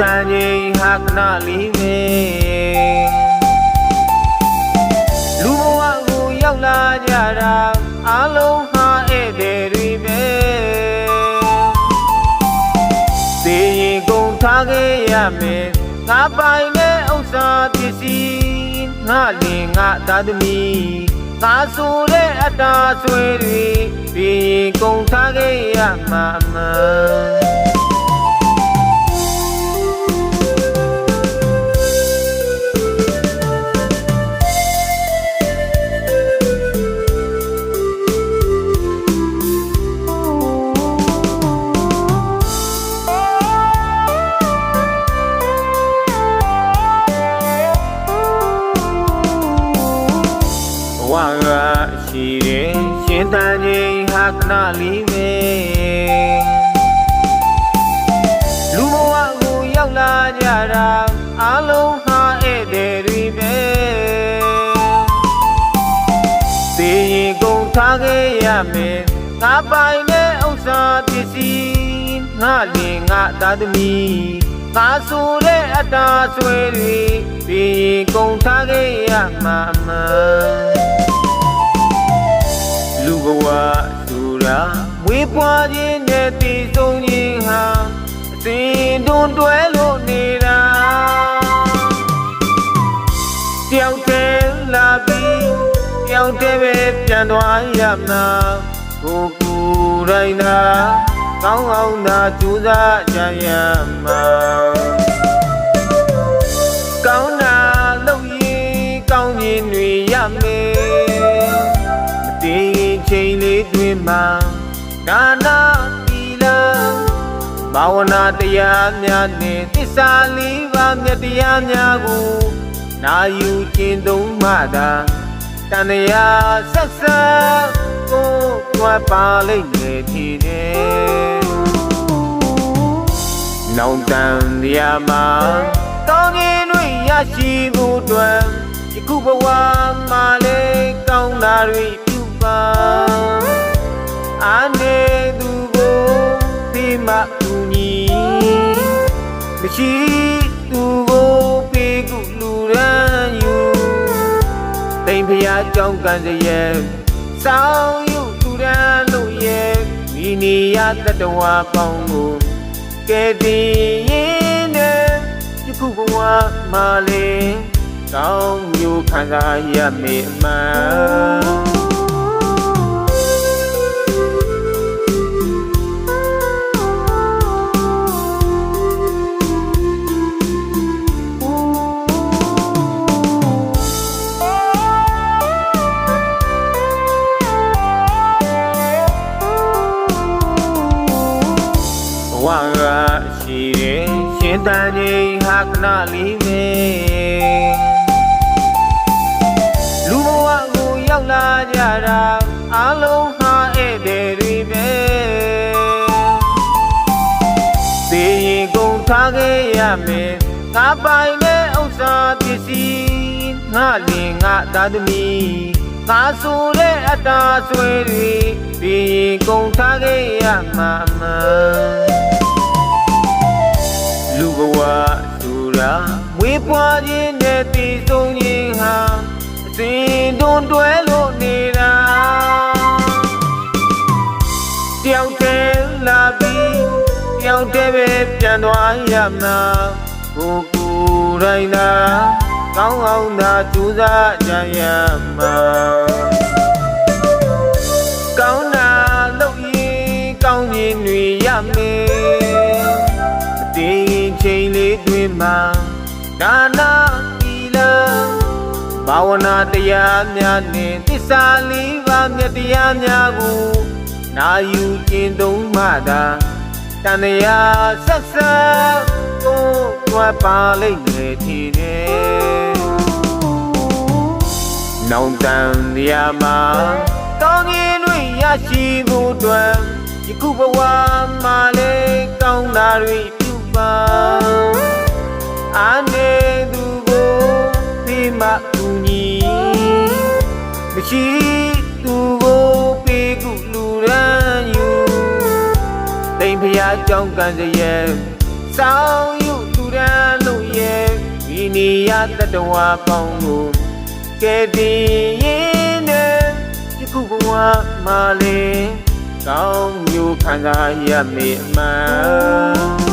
တန်ကြီးဟာခဏလေးပဲလူဘဝကိုရောက်လာကြတာအလုံးဟာဧည့်သည်တွေပဲသေရင်ကုန်ထားခဲ့ရမယ်ငါပိုင်တဲ့ဥစ္စာပစ္စည်းငါလင်ငါသားသမီးငါဆိုတဲ့အတားဆွေတွေသေရင်ကုန်ထားခဲ့ရမှာအမှန် ရှိတယ်ရှင်တန်ကြီးဟာခဏလေးပဲလူဘဝကိုရောက်လာကြတာအလုံးဟာဧည့်သည်တွေပဲသေရင်ကုန်ထားခဲ့ရမယ်ငါပိုင်တဲ့ဥစ္စာပစ္စည်းငါလင်ငါသားသမီးငါဆိုတဲ့အတားဆွေတွေသေရင်ကုန်ထားခဲ့ရမှာအမှန်လူဘ ဝဆိုတာဝေးပွားခြင်းနဲ့တည်ဆုံးခြင်းဟာအစဉ်တွန်းတွဲလို့နေတာတယောက်တည်းလာပြီးတယောက်တည်းပဲပြန်သွားရမလားကိုယ်ကိုယ်တိုင်းသာကောင်းအောင်သာကြိုးစားကြရမှာ ဒါနာတီလာဘာဝနာတရားများနဲ့သစ္စာလေးပါးမြတ်တရားများကိုနာယူခြင်းသုံးမှသာတန်ရာဆက်ဆက်ကိုတွားပါလိမ့်မယ်ထင်တယ်နောင်တန်တရားမှာကောင်းကင်တွေရရှိဖို့အတွက်ယခုဘဝမှာလေကောင်းတာတွေပြုပါ အာနေသူကိုဒီမှာသူညီမရှိသူကိုပေးကုလူရန်ယူတိမ်ဖျားကြောင်းကန်စရဲ့စောင်းယူသူရန်လို့ရဲ့မိနီယတတဝါပေါင်းကိုကဲတည်ရင်နဲ့ယခုဘဝမှာလေကောင်းမျိုးခံစားရမေအမှန် ဝကရှိတယ်ရှင်တန်ကြီးဟာခဏလေးပဲလူဘဝကိုရောက်လာကြတာအလုံးဟာဧည့်သည်တွေပဲသေရင်ကုန်ထားခဲ့ရမယ်ငါပိုင်တဲ့ဥစ္စာပစ္စည်းငါလင်ငါသားသမီး ငါဆိုတဲ့အတားဆွေတွေသေရင်ကုန်ထားခဲ့ရမှာအမှန်လူဘဝဆိုတာမွေးပွားခြင်းနဲ့တည်ဆုံးခြင်းဟာအစဉ်တွန်းတွဲလို့နေတာတယောက်တည်းလာပြီးတယောက်တည်းပဲပြန်သွားရမလားကိုယ်ကိုယ်တိုင်းသာ ကောင်းအောင်သာကြိုးစားကြရမှာကောင်းတာလုပ်ရင်ကောင်းခြင်းတွေရမယ်ဒီချိန်လေးတွင်မှာဒါနာတီလာဘာဝနာတရားများနဲ့သစ္စာလေးပါးမြတ်တရားများကိုနာယူခြင်းသုံးမှသာတန်ရာဆက်ဆက် ကိုတွားပါလိမ့်မယ်ထင်တယ်နောင်တန်တရားမှာကောင်းကင်တွေရရှိဖို့အတွက်ယခုဘဝမှာလေကောင်းတာတွေပြုပါအာနေသူကိုဒီမှာသူညီမရှိသူကိုပေးကုလူရန်ယူတိမ်ဖျားကြောင်းကန်စရဲ့ စောင်းယူသူရပြန်လို့ရဲ့ဒီနေရတတဝါပေါင်းကိုကဲတင်ရင်နဲ့ဒီခုဘဝမှာလေကောင်းမျိုးခံစားရမေအမှန်